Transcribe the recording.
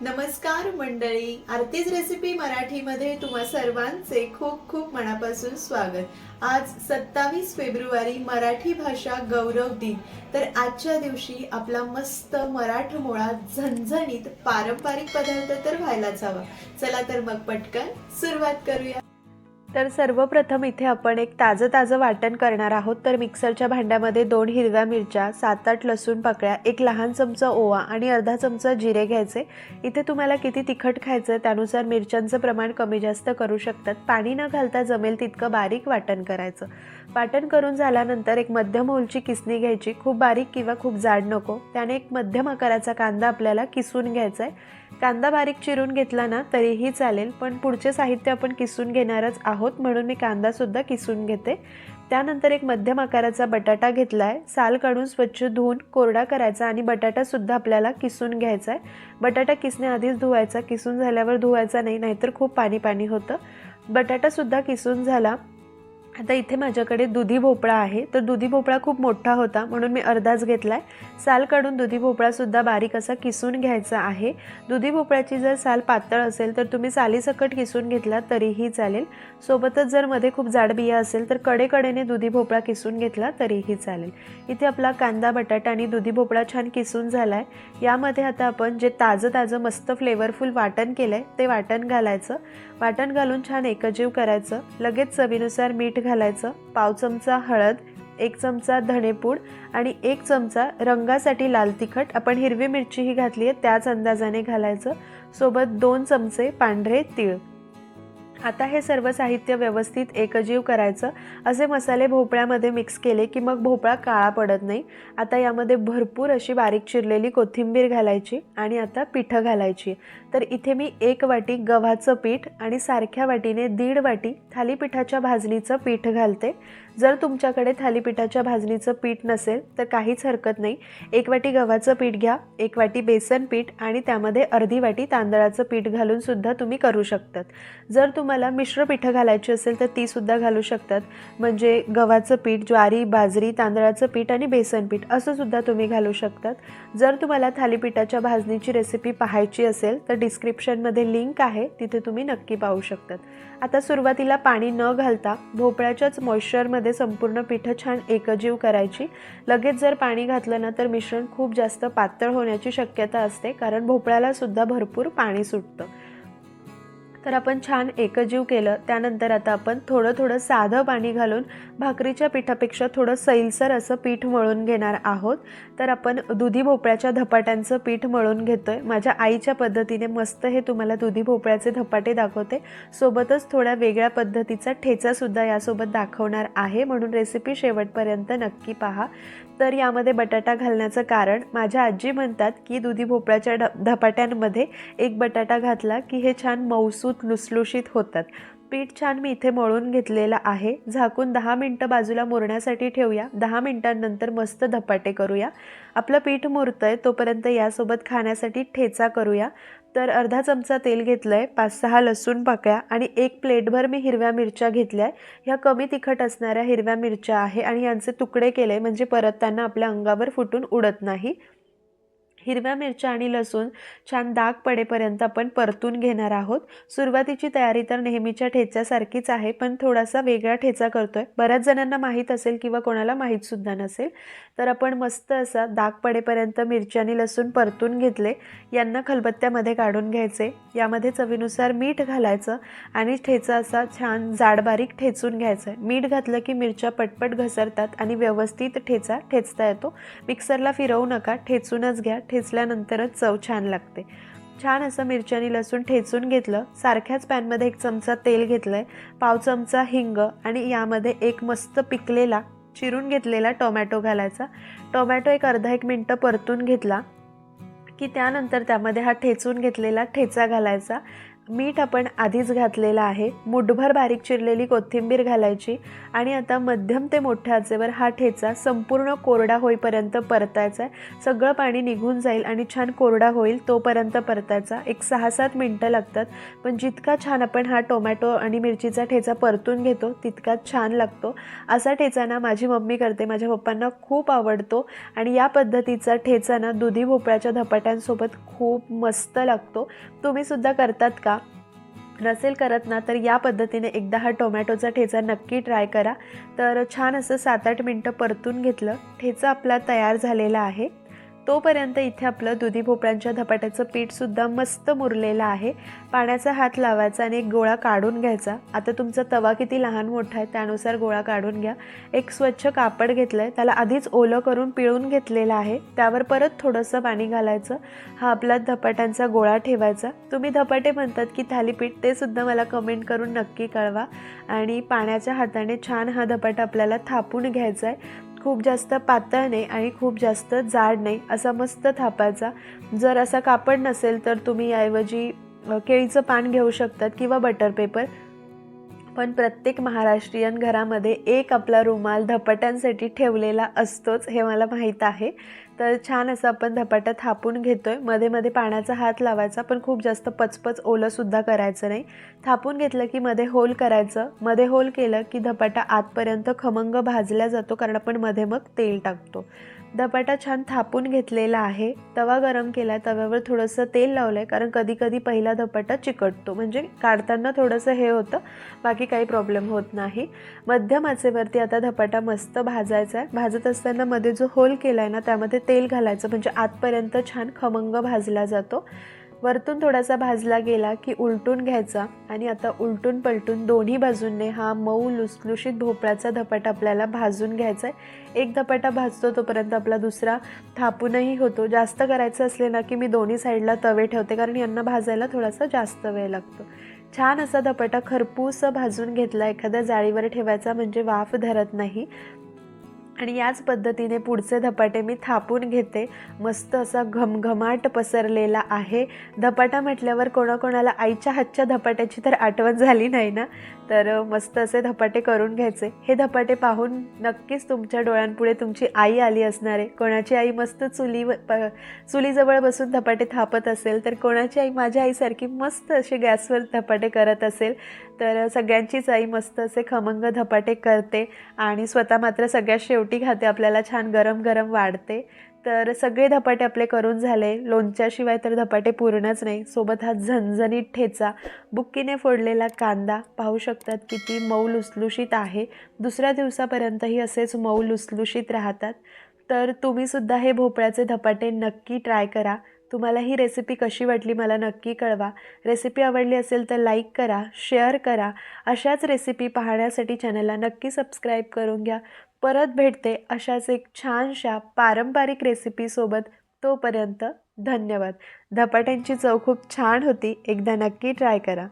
नमस्कार मंडळी. आरतीज रेसिपी मराठीमध्ये तुम्हा सर्वांचे खूप खूप मनापासून स्वागत. आज सत्तावीस फेब्रुवारी मराठी भाषा गौरव दिन. तर आजच्या दिवशी आपला मस्त मराठमोळा झणझणीत पारंपरिक पदार्थ तर व्हायलाच हवा. चला तर मग पटकन सुरुवात करूया. तर सर्वप्रथम इथे आपण एक ताजं ताजं वाटण करणार आहोत. तर मिक्सरच्या भांड्यामध्ये दोन हिरव्या मिरच्या सात आठ लसूण पाकळ्या एक लहान चमचा ओवा आणि अर्धा चमचा जिरे घ्यायचे. इथे तुम्हाला किती तिखट खायचं आहे त्यानुसार मिरच्यांचं प्रमाण कमी जास्त करू शकतात. पाणी न घालता जमेल तितकं बारीक वाटण करायचं. वाटण करून झाल्यानंतर एक मध्यम होलची किसणी घ्यायची. खूप बारीक किंवा खूप जाड नको. त्याने एक मध्यम आकाराचा कांदा आपल्याला किसून घ्यायचा आहे कांदा बारीक चिरून घेतला ना तरीही चालेल. पण पुढचे साहित्य आपण किसून घेणारच आहोत. म्हणून मी कांदासुद्धा किसून घेते. त्यानंतर एक मध्यम आकाराचा बटाटा घेतला आहे साल काढून स्वच्छ धुवून कोरडा करायचा आणि बटाटासुद्धा आपल्याला किसून घ्यायचा आहे बटाटा किसण्याआधीच धुवायचा. किसून झाल्यावर धुवायचा नाही नाहीतर खूप पाणी पाणी होतं. बटाटासुद्धा किसून झाला. आता इथे माझ्याकडे दुधी भोपळा आहे. तर दुधी भोपळा खूप मोठा होता म्हणून मी अर्धाच घेतला आहे साल काढून दुधी भोपळासुद्धा बारीक असा किसून घ्यायचा आहे. दुधी भोपळ्याची जर साल पातळ असेल तर तुम्ही सालीसकट किसून घेतला तरीही चालेल. सोबतच जर मध्ये खूप जाड बिया असेल तर कडेकडेने दुधी भोपळा किसून घेतला तरीही चालेल. इथे आपला कांदा बटाटा आणि दुधी भोपळा छान किसून झाला आहे यामध्ये आता आपण जे ताजं ताजं मस्त फ्लेवरफुल वाटण केलं आहे ते वाटण घालायचं. वाटण घालून छान एकजीव करायचं. लगेच चवीनुसार मीठ घालायचं. पाव चमचा हळद एक चमचा धणेपूड आणि एक चमचा रंगासाठी लाल तिखट. आपण हिरवी मिरचीही घातली आहे त्याच अंदाजाने घालायचं. सोबत दोन चमचे पांढरे तीळ. आता हे सर्व साहित्य व्यवस्थित एकजीव करायचं. असे मसाले भोपळ्यामध्ये मिक्स केले की मग भोपळा काळा पडत नाही. आता यामध्ये भरपूर अशी बारीक चिरलेली कोथिंबीर घालायची आणि आता पिठं घालायची. तर इथे मी एक वाटी गव्हाचं पीठ आणि सारख्या वाटीने दीड वाटी थालीपीठाच्या भाजणीचं पीठ घालते. जर तुमच्याकडे थालीपीठाच्या भाजणीचं पीठ नसेल तर काहीच हरकत नाही. एक वाटी गव्हाचं पीठ घ्या एक वाटी बेसन पीठ आणि त्यामध्ये अर्धी वाटी तांदळाचं पीठ घालून सुद्धा तुम्ही करू शकतात. जर तुम्हाला मिश्र पिठं घालायची असेल तर तीसुद्धा घालू शकतात. म्हणजे गव्हाचं पीठ ज्वारी बाजरी तांदळाचं पीठ आणि बेसन पीठ असं सुद्धा तुम्ही घालू शकतात. जर तुम्हाला थालीपीठाच्या भाजणीची रेसिपी पाहायची असेल तर डिस्क्रिप्शनमध्ये लिंक आहे. तिथे तुम्ही नक्की पाहू शकतात. आता सुरुवातीला पाणी न घालता भोपळ्याच्याच मॉइश्चरमध्ये संपूर्ण पिठं छान एकजीव करायची. लगेच जर पाणी घातलं ना तर मिश्रण खूप जास्त पातळ होण्याची शक्यता असते कारण भोपळ्याला सुद्धा भरपूर पाणी सुटतं. तर आपण छान एकजीव केलं. त्यानंतर आता आपण थोडं थोडं साधं पाणी घालून भाकरीच्या पिठापेक्षा थोडं सैलसर असं पीठ मळून घेणार आहोत. तर आपण दुधी भोपळ्याच्या धपाट्यांचं पीठ मळून घेतो आहे माझ्या आईच्या पद्धतीने मस्त हे तुम्हाला दुधी भोपळ्याचे धपाटे दाखवते. सोबतच थोड्या वेगळ्या पद्धतीचा ठेचासुद्धा यासोबत दाखवणार आहे. म्हणून रेसिपी शेवटपर्यंत नक्की पहा. तर यामध्ये बटाटा घालण्याचं कारण माझ्या आजी म्हणतात की दुधी भोपळ्याच्या ढ धपाट्यांमध्ये एक बटाटा घातला की हे छान मौसूत लुसलुशीत होतात. पीठ छान मी इथे मळून घेतलेलं आहे. झाकून दहा मिनटं बाजूला मुरण्यासाठी ठेवूया. दहा मिनटांनंतर मस्त धपाटे करूया. आपलं पीठ मुरतं आहे तोपर्यंत यासोबत खाण्यासाठी ठेचा करूया. तर अर्धा चमचा तेल घेतलं आहे पाच सहा लसूण पाकळ्या आणि एक प्लेटभर मी हिरव्या मिरच्या घेतल्या आहे ह्या कमी तिखट असणाऱ्या हिरव्या मिरच्या आहे आणि यांचे तुकडे केले म्हणजे परत त्यांना आपल्या अंगावर फुटून उडत नाही. हिरव्या मिरच्या आणि लसूण छान दाग पडेपर्यंत आपण परतून घेणार आहोत. सुरुवातीची तयारी तर नेहमीच्या ठेच्यासारखीच आहे पण थोडासा वेगळा ठेचा करतोय. बऱ्याच जणांना माहीत असेल किंवा कोणाला माहीतसुद्धा नसेल. तर आपण मस्त असा दाग पडेपर्यंत मिरची आणि लसूण परतून घेतले. यांना खलबत्त्यामध्ये काढून घ्यायचे. यामध्ये चवीनुसार मीठ घालायचं आणि ठेचा असा छान जाडबारीक ठेचून घ्यायचं. आहे मीठ घातलं की मिरच्या पटपट घसरतात आणि व्यवस्थित ठेचा ठेचता येतो. मिक्सरला फिरवू नका ठेचूनच घ्या. ठेचल्यानंतरच चव छान लागते. छान असं मिरच्यानी लसूण ठेचून घेतलं सारख्याच पॅनमध्ये एक चमचा तेल घेतलं आहे पाव चमचा हिंग आणि यामध्ये एक मस्त पिकलेला चिरून घेतलेला टोमॅटो घालायचा. टोमॅटो एक अर्धा एक मिनटं परतून घेतला की त्यानंतर त्यामध्ये हा ठेचून घेतलेला ठेचा घालायचा. मीठ आपण आधीच घातलेलं आहे. मुठभर बारीक चिरलेली कोथिंबीर घालायची आणि आता मध्यम ते मोठ्या आचेवर हा ठेचा संपूर्ण कोरडा होईपर्यंत परतायचा आहे. सगळं पाणी निघून जाईल आणि छान कोरडा होईल तोपर्यंत परतायचा. एक सहा सात मिनटं लागतात. पण जितका छान आपण हा टोमॅटो आणि मिरचीचा ठेचा परतून घेतो तितकाच छान लागतो. असा ठेचा ना माझी मम्मी करते माझ्या पप्पांना खूप आवडतो आणि या पद्धतीचा ठेचा ना दुधी भोपळ्याच्या धपाट्यांसोबत खूप मस्त लागतो. तुम्हीसुद्धा करतात का? नसेल करत ना तर या पद्धतीने एकदा हा टोमॅटोचा ठेचा नक्की ट्राय करा. तर छान असं सात आठ मिनटं परतून घेतलं. ठेचा आपला तयार झालेला आहे. तोपर्यंत इथे आपलं दुधी भोपळ्यांच्या धपाट्याचं पीठसुद्धा मस्त मुरलेलं आहे. पाण्याचा हात लावायचा आणि एक गोळा काढून घ्यायचा. आता तुमचा तवा किती लहान मोठा आहे त्यानुसार गोळा काढून घ्या. एक स्वच्छ कापड घेतलं आहे त्याला आधीच ओलं करून पिळून घेतलेलं आहे. त्यावर परत थोडंसं पाणी घालायचं. हा आपला धपाट्यांचा गोळा ठेवायचा. तुम्ही धपाटे म्हणतात की थालीपीठ ते सुद्धा मला कमेंट करून नक्की कळवा. आणि पाण्याच्या हाताने छान हा धपाटा आपल्याला थापून घ्यायचा आहे खूप जास्त पातळ नाही आणि खूप जास्त जाड नाही असा मस्त थापायचा. जर असा कापड नसेल तर तुम्ही ऐवजी केळीचं पान घेऊ शकतात किंवा बटर पेपर पण प्रत्येक महाराष्ट्रीयन घरामध्ये एक आपला रुमाल धपाट्यांसाठी ठेवलेला असतोच हे मला माहीत आहे. तर छान असं आपण धपाटा थापून घेतोय. मध्ये मध्ये पाण्याचा हात लावायचा पण खूप जास्त पचपच ओलंसुद्धा करायचं नाही. थापून घेतलं की मध्ये होल करायचं. मध्ये होल केलं की धपाटा आतपर्यंत खमंग भाजला जातो कारण आपण मध्ये मग तेल टाकतो. धपाटा छान थापून घेतलेला आहे. तवा गरम केला तव्यावर थोडंसं तेल लावलं आहे कारण कधी कधी पहिला धपाटा चिकटतो. म्हणजे काढताना थोडंसं हे होतं बाकी काही प्रॉब्लेम होत नाही. मध्यम आचेवरती आता धपाटा मस्त भाजायचा आहे भाजत असताना मध्ये जो होल केला आहे ना त्यामध्ये तेल घालायचं. म्हणजे आतपर्यंत छान खमंग भाजला जातो. वरतून थोडासा भाजला गेला की उलटून घ्यायचा आणि आता उलटून पलटून दोन्ही बाजूंनी हा मऊ लुसलुशीत भोपळ्याचा धपाटा आपल्याला भाजून घ्यायचा आहे एक धपाटा भाजतो तोपर्यंत आपला दुसरा थापूनही होतो. जास्त करायचं असले ना की मी दोन्ही साईडला तवे ठेवते कारण यांना भाजायला थोडासा जास्त वेळ लागतो. छान असा धपाटा खरपूस भाजून घेतला. एखाद्या जाळीवर ठेवायचा म्हणजे वाफ धरत नाही. आणि याच पद्धतीने पुढचे धपाटे मी थापून घेते. मस्त असा घमघमाट पसरलेला आहे. धपाटा म्हटल्यावर कोणाकोणाला आईच्या हातच्या धपाट्याची तर आठवण झाली नाही ना? तर मस्त असे धपाटे करून घ्यायचे. हे धपाटे पाहून नक्कीच तुमच्या डोळ्यांपुढे तुमची आई आली असणार आहे. कोणाची आई मस्त चुली प चुलीजवळ बसून धपाटे थापत असेल तर कोणाची आई माझ्या आईसारखी मस्त असे गॅसवर धपाटे करत असेल. तर सगळ्यांचीच आई मस्त असे खमंग धपाटे करते आणि स्वतः मात्र सगळ्यात शेवटी खाते. आपल्याला छान गरम गरम वाढते. तर सगळे धपाटे आपले करून झाले. लोणच्याशिवाय तर धपाटे पूर्णच नाही. सोबत हा झणझणीत ठेचा बुक्कीने फोडलेला कांदा. पाहू शकतात की ती मऊ लुसलुशीत आहे. दुसऱ्या दिवसापर्यंतही असेच मऊ लुसलुशीत राहतात. तर तुम्हीसुद्धा हे भोपळ्याचे धपाटे नक्की ट्राय करा. तुम्हाला ही रेसिपी कशी वाटली मला नक्की कळवा. रेसिपी आवडली असेल तर लाईक करा शेअर करा. अशाच रेसिपी पाहण्यासाठी चॅनलला नक्की सबस्क्राईब करून घ्या. परत भेटते अशाच एक छानशा पारंपरिक रेसिपीसोबत तोपर्यंत धन्यवाद. धपाट्यांची चव खूप छान होती. एकदा नक्की ट्राय करा.